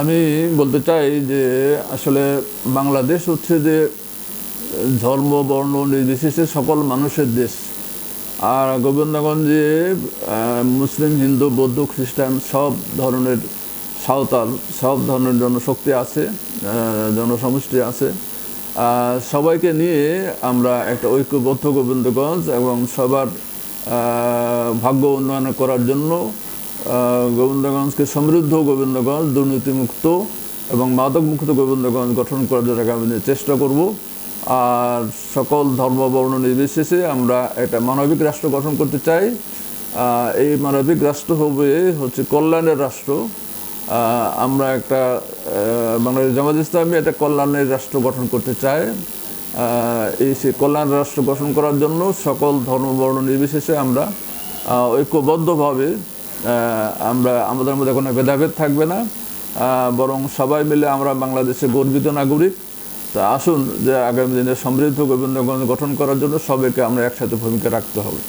আমি বলতে চাই যে আসলে বাংলাদেশ হচ্ছে যে ধর্ম, বর্ণ নির্বিশেষে সকল মানুষের দেশ। আর গোবিন্দগঞ্জে মুসলিম, হিন্দু, বৌদ্ধ, খ্রিস্টান সব ধরনের সাঁওতাল, সব ধরনের জনশক্তি আছে জনসমষ্টি আছে। সবাইকে নিয়ে আমরা একটা ঐক্যবদ্ধ গোবিন্দগঞ্জ এবং সবার ভাগ্য উন্নয়ন করার জন্য গোবিন্দগঞ্জকে সমৃদ্ধ গোবিন্দগঞ্জ দুর্নীতিমুক্ত এবং মাদকমুক্ত গোবিন্দগঞ্জ গঠন করার জন্য আমি চেষ্টা করব। আর সকল ধর্ম বর্ণ নির্বিশেষে আমরা একটা মানবিক রাষ্ট্র গঠন করতে চাই। এই মানবিক রাষ্ট্র হবে, হচ্ছে কল্যাণের রাষ্ট্র। আমরা একটা বাংলাদেশ জামাত ইসলামী একটা কল্যাণের রাষ্ট্র গঠন করতে চাই। এই সেই কল্যাণ রাষ্ট্র গঠন করার জন্য সকল ধর্ম বর্ণ নির্বিশেষে আমরা ঐক্যবদ্ধভাবে আমরা, আমাদের মধ্যে কোনো ভেদাভেদ থাকবে না। বরং সবাই মিলে আমরা বাংলাদেশে গর্বিত নাগরিক। তা আসুন যে আগামী দিনে সমৃদ্ধ গোবিন্দগঞ্জ গঠন করার জন্য সবাইকে আমরা একসাথে ভূমিকা রাখতে হবে।